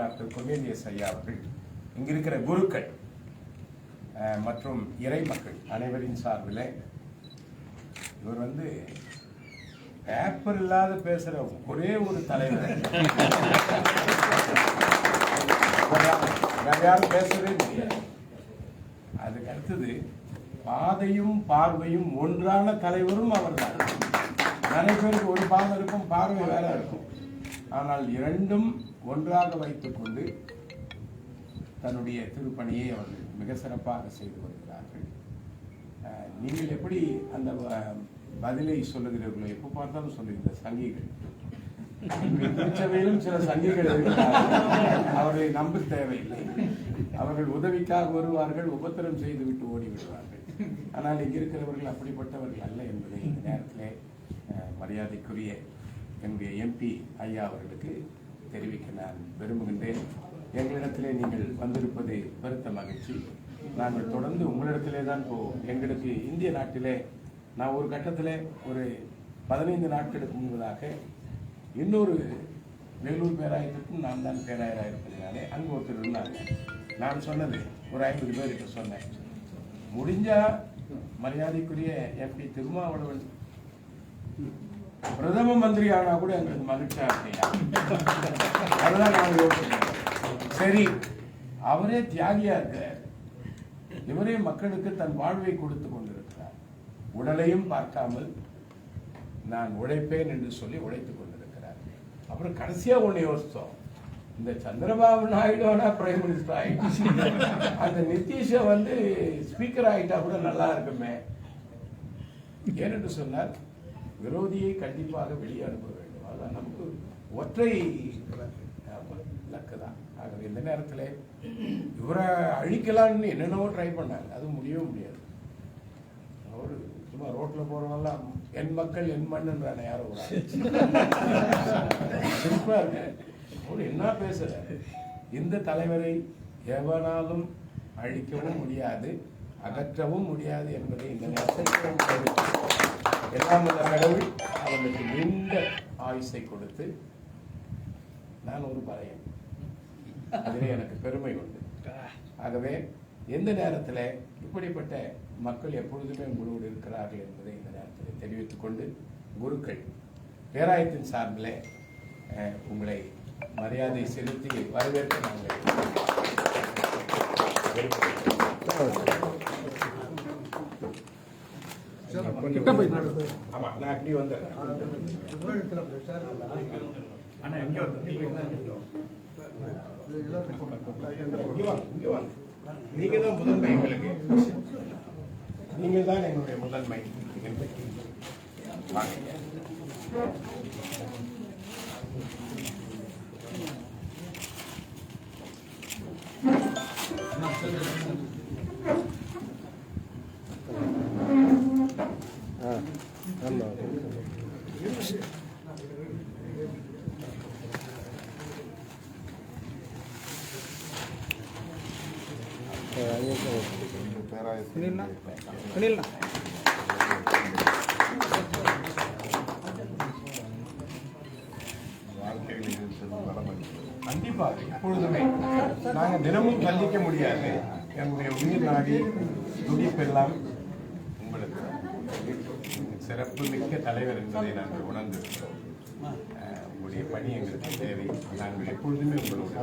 Doctor Cornelius ஐயா அவர்கள் இங்கிருக்கிற குருக்கள் மற்றும் இறை மக்கள் அனைவரின் சார்பில் இவர் வந்து பேப்பர் இல்லாத பேசுகிற ஒரே ஒரு தலைவர். யாரும் பேசவே முடியாது. அதுக்கு அடுத்தது பாதையும் பார்வையும் ஒன்றான தலைவரும் அவர்தான். நிறைய பேருக்கு ஒரு பாதை இருக்கும் பார்வை வேற இருக்கும். ஆனால் இரண்டும் ஒன்றாக வைத்துக்கொண்டு தன்னுடைய திருப்பணியை அவர்கள் மிக சிறப்பாக செய்து வருகிறார்கள். நீங்கள் எப்படி அந்த பதிலை சொல்லுகிறீர்களோ எப்போ பார்த்தாலும் சொல்லுகிற சங்கிகள். திருச்சபையிலும் சில சங்கிகள் அவர்களை நம்ப தேவையில்லை. அவர்கள் உதவிக்காக வருவார்கள் உபத்திரம் செய்து விட்டு ஓடி விடுவார்கள் ஆனால் இங்கே இருக்கிறவர்கள் அப்படிப்பட்டவர்கள் அல்ல என்பதை இந்த நேரத்திலே மரியாதைக்குரிய என்னுடைய எம்பி ஐயா அவர்களுக்கு தெரிவிக்க நான் விரும்புகின்றேன். எங்களிடத்திலே நீங்கள் வந்திருப்பது பெருத்த மகிழ்ச்சி. நாங்கள் தொடர்ந்து உங்களிடத்திலே தான் போவோம். எங்களுக்கு இந்திய நாட்டிலே நான் ஒரு கட்டத்தில் ஒரு பதினைந்து நாட்களுக்கு முன்பதாக இன்னொரு வேலூர் பேராயத்திற்கும் நான் தான் பேராயராக இருப்பதனாலே அங்கு ஒருத்தர் இருந்தாங்க. நான் சொன்னது ஒரு ஐம்பது பேருக்கு சொன்னேன். முடிஞ்சால் மரியாதைக்குரிய எம்பி திருமாவளவன் பிரதம மந்திரி ஆனா கூட எங்களுக்கு மகிழ்ச்சியா இருக்கையா அதுதான் நாங்கள் யோசிக்கிறோம் சரி அவரே தியாகியா இருக்க இவரே மக்களுக்கு தன் வாழ்வை கொடுத்து கொண்டிருக்கிறார். உடலையும் பார்க்காமல் நான் உழைப்பேன் என்று சொல்லி உழைத்துக் கொண்டிருக்கிறார். அப்புறம் கடைசியா ஒண்ணு யோசித்தோம். இந்த சந்திரபாபு நாயுடுனா பிரைம் மினிஸ்டர் ஆயிடுச்சு. அந்த நிதிஷை வந்து ஸ்பீக்கர் ஆயிட்டா கூட நல்லா இருக்குமே. ஏனென்று சொன்னால் விரோதியை கண்டிப்பாக வெளியே அனுப்ப வேண்டும். அதுதான் நமக்கு ஒற்றை லக்கு தான். ஆகவே இந்த நேரத்தில் இவரை அழிக்கலாம்னு என்னென்னவோ ட்ரை பண்ணாங்க அது முடியவே முடியாது. அவர் சும்மா ரோட்ல போறவங்கலாம் என் மக்கள் என் மண்ணுன்றானே யாரோ ஒரு இருக்கு. அவர் என்ன பேசுற இந்த தலைவரை எவனாலும் அழிக்கவும் முடியாது. அகற்றவும் முடியாது என்பதை இந்த நேரத்தில் எல்லாம் வல்ல கடவுள் அவனுக்கு நீண்ட ஆயுசை கொடுத்து நான் ஒரு பறையன். அதிலே எனக்கு பெருமை உண்டு. ஆகவே எந்த நேரத்தில் இப்படிப்பட்ட மக்கள் எப்பொழுதுமே உங்களோடு இருக்கிறார்கள் என்பதை இந்த நேரத்தில் தெரிவித்துக் கொண்டு குருக்கள் பேராயத்தின் சார்பில் உங்களை மரியாதை செலுத்தி வரவேற்க நாங்கள் ஆமா நான் அப்படி வந்துடுறேன் அண்ணா இங்க வந்து நீங்க தான் முதன்மை எங்களுக்கு நீங்க தான் எங்களுடைய முதன்மை எங்களுக்கு. வாங்க கண்டிப்பாக இப்பொழுதுமே நாங்கள் தினமும் சந்திக்க முடியாது. என்னுடைய உயிர் நாடி துடிப்பெல்லாம் சிறப்பு மிக்க தலைவர் என்பதை நாங்கள் உணர்ந்திருக்கிறோம். உங்களுடைய பணி எங்களுக்கு தேவை. நாங்கள் எப்பொழுதுமே உங்களோட